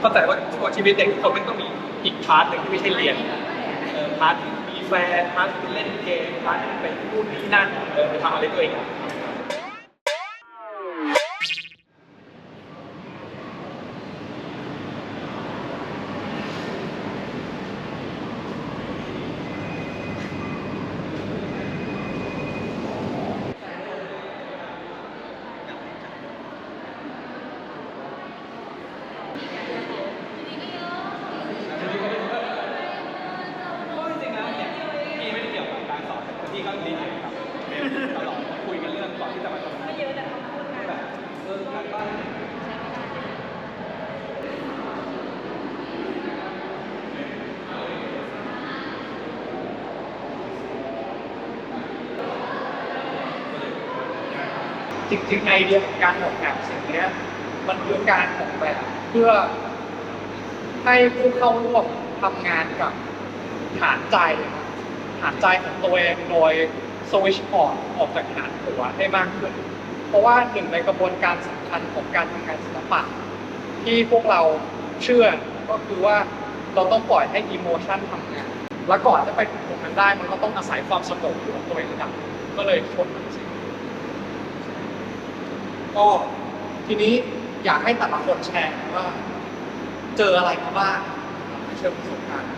เข้าใจว่าชีวิตเด็กทุกคนมันต้องมีอีกพาร์ทหนึ่งที่ไม่ใช่เรียนพาร์ทมีแฟนพาร์ทเล่นเกมพาร์ทไปนู่นนี่นั่นไปทำอะไรตัวเอง เพราะจริงๆแล้วเนี่ยพี่ไม่ได้เกี่ยวกับการสอนแต่ พี่ก็ดีกับเบลตลอดคุยกันเรื่องก่อนที่จะมาทำงานแบบเออการบ้านจริงๆไอเดียของการออกแบบสิ่งนี้มันคือการออกแบบเพื่อให้ผู้เข้าร่วมทำงานกับฐานใจฐานใจของตัวเองโดย สวิชออนออกจากฐานหัวให้มากขึ้น เพราะว่าหนึ่งในกระบวนการสำคัญของการทำงานศิลปะที่พวกเราเชื่อก็คือว่าเราต้องปล่อยให้อิโมชันทำงาน แล้วก่อนจะไปถึงตรงนั้นได้มันก็ต้องอาศัยความสงบของตัวเองระดับก็เลยชนมันสิก็ทีนี้อยากให้แต่ละคนแชร์ว่า เจออะไรมาบ้างในเชิงประสบการณ์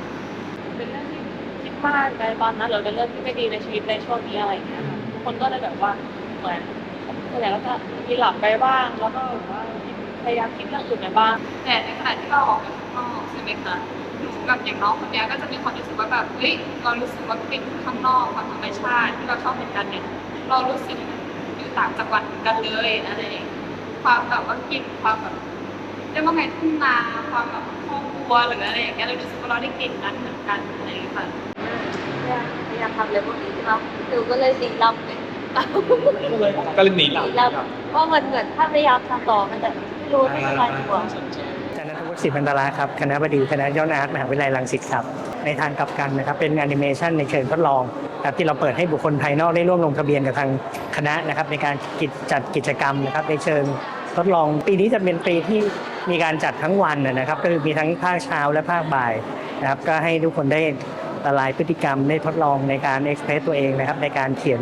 คิดมากในตอนนั้นหรือเป็นเรื่องที่ไม่ดีในชีวิตในช่วงนี้อะไรอย่างเงี้ยค่ะทุกคนก็เลยแบบว่าเหมือนส่วนใหญ่ก็จะมีหลับไปบ้างแล้วก็แบบว่าพยายามคิดเรื่องอื่นไปบ้าง แต่ในขณะที่เราออกไปข้างนอกใช่ไหมคะหนูกับอย่างน้องคนเนี้ยก็จะมีความรู้สึกว่าแบบเฮ้ยเรารู้สึกว่าเป็นข้างนอกความธรรมชาติที่เราชอบเห็นกันเนี่ยเรารู้สึกอยู่ต่างจังหวัดเหมือนกันเลยอะไรอย่างเงี้ยความแบบว่ากลิ่นความแบบเรียกว่าไงทุ่งนาความแบบครอบครัวหรืออะไรอย่างเงี้ยเรารู้สึกว่าเราได้กลิ่นนั้นเหมือนกันอะไรอย่างเงี้ยค่ะ พยายามทำเลยพวกนี้ใช่ไหมหนูก็เลยตีลับเลยก็เลยก็เลยหนีหลับตีลับเพราะมันเหมือนถ้าพยายามทำต่อมันจะไม่รู้ไม่สบายตัวอาจารย์นัทวุฒิศิพันตราครับคณะบดีคณะย้อนอาร์ตมหาวิทยาลัยรังสิตครับในทางกลับกันนะครับเป็นแอนิเมชันในเชิงทดลองครับที่เราเปิดให้บุคคลภายนอกได้ร่วมลงทะเบียนกับทางคณะนะครับในการกิจจัดกิจกรรมนะครับในเชิงทดลองปีนี้จะเป็นปีที่มีการจัดทั้งวันนะครับก็คือมีทั้งภาคเช้าและภาคบ่ายนะครับก็ให้ทุกคนได้ ละลายพฤติกรรมได้ทดลองในการเอ็กเพรสตัวเองนะครับในการเขียน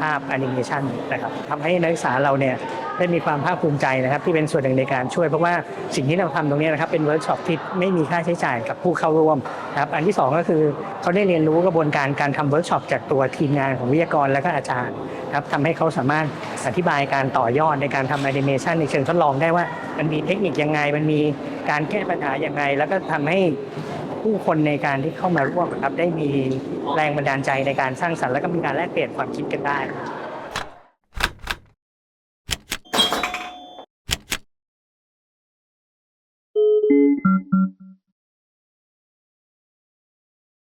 ภาพแอนิเมชันนะครับทำให้นักศึกษาเราเนี่ยได้มีความภาคภูมิใจนะครับที่เป็นส่วนหนึ่งในการช่วย เพราะว่าสิ่งที่เราทำตรงนี้นะครับเป็นเวิร์กช็อปที่ไม่มีค่าใช้จ่ายกับผู้เข้าร่วมนะครับอันที่สองก็คือเขาได้เรียนรู้กระบวนการการทำเวิร์กช็อปจากตัวทีมงานของวิทยากรและก็อาจารย์ครับทำให้เขาสามารถอธิบายการต่อยอดในการทำแอนิเมชันในเชิงทดลองได้ว่ามันมีเทคนิคยังไง มันมีการแก้ปัญหายังไงแล้วก็ทำให้ ผู้คนในการที่เข้ามาร่วมครับได้มีแรงบันดาลใจในการสร้างสรรค์และก็มีการแลกเปลี่ยนความคิดกันได้